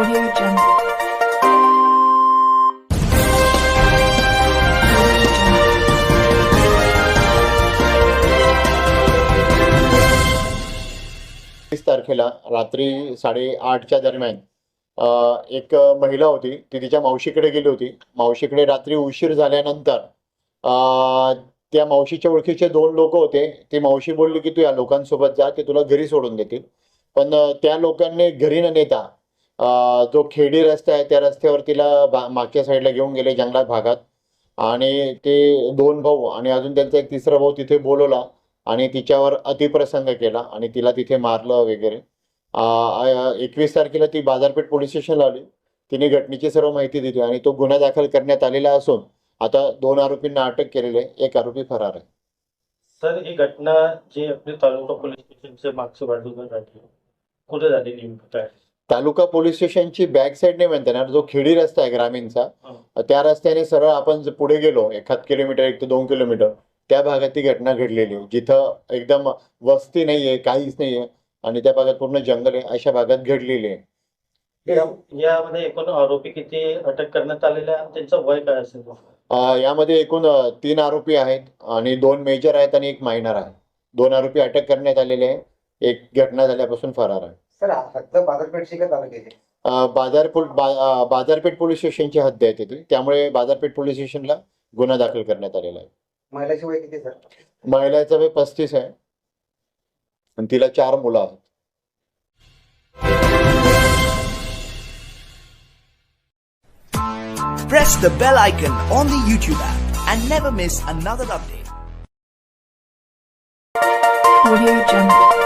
Audio Jungle. तारखेला रात्री साडेआठच्या दरम्यान एक महिला होती. ती तिच्या मावशीकडे गेली होती. मावशीकडे रात्री उशीर झाल्यानंतर त्या मावशीच्या ओळखीचे दोन लोक होते. ती मावशी बोलली की तू या लोकांसोबत जा. ते तुला घरी सोडून देतील. पण त्या लोकांनी घरी न नेता जो खेडी रस्ता आहे त्या रस्त्यावर तिला मागच्या साईडला घेऊन गेले जंगलात भागात. आणि ते दोन भाऊ आणि अजून त्यांचा एक तिसरा भाऊ तिथे बोलवला आणि तिच्यावर अतिप्रसंग केला आणि तिला तिथे मारलं वगैरे. एकवीस तारखेला ती बाजारपेठ पोलीस स्टेशनला आली. तिने घटनेची सर्व माहिती दिली आणि तो गुन्हा दाखल करण्यात आलेला असून आता दोन आरोपींना अटक केलेली आहे. एक आरोपी फरार आहे. सर ही घटना जी आपली तालुका पोलीस स्टेशनच्या मागच्या बाजूला झाली कुठे झाली नेमकं काय? तालुका पोलीस स्टेशनची बॅक साईड नाही म्हणता येणार जो खेडी रस्ता आहे ग्रामीणचा त्या रस्त्याने सरळ आपण पुढे गेलो एखाद किलोमीटर एक ते दोन किलोमीटर त्या भागात ती घटना घडलेली आहे. जिथं एकदम वस्ती नाहीये काहीच नाहीये आणि त्या भागात पूर्ण जंगल आहे अशा भागात घडलेली आहे. यामध्ये एकूण आरोपी किती अटक करण्यात आलेले आहे आणि त्यांचं वय काय असेल? यामध्ये एकूण तीन आरोपी आहेत आणि दोन मेजर आहेत आणि एक मायनर आहे. दोन आरोपी अटक करण्यात आलेले आहे एक घटना झाल्यापासून फरार आहे. सर फक्त बाजारपेठची का तालुक्याची अ, बाजारपूल बा अ, बाजारपेठ पोलीस स्टेशनची हद्द आहे तिथे त्यामुळे बाजारपेठ पोलीस स्टेशनला गुन्हा दाखल करण्यात आलेला आहे. महिलाची वय किती सर? महिलाचं वय पस्तीस आहे. आणि तिला चार मुलं आहेत. Press the bell icon on the YouTube app and never miss another update. Audio Jungle.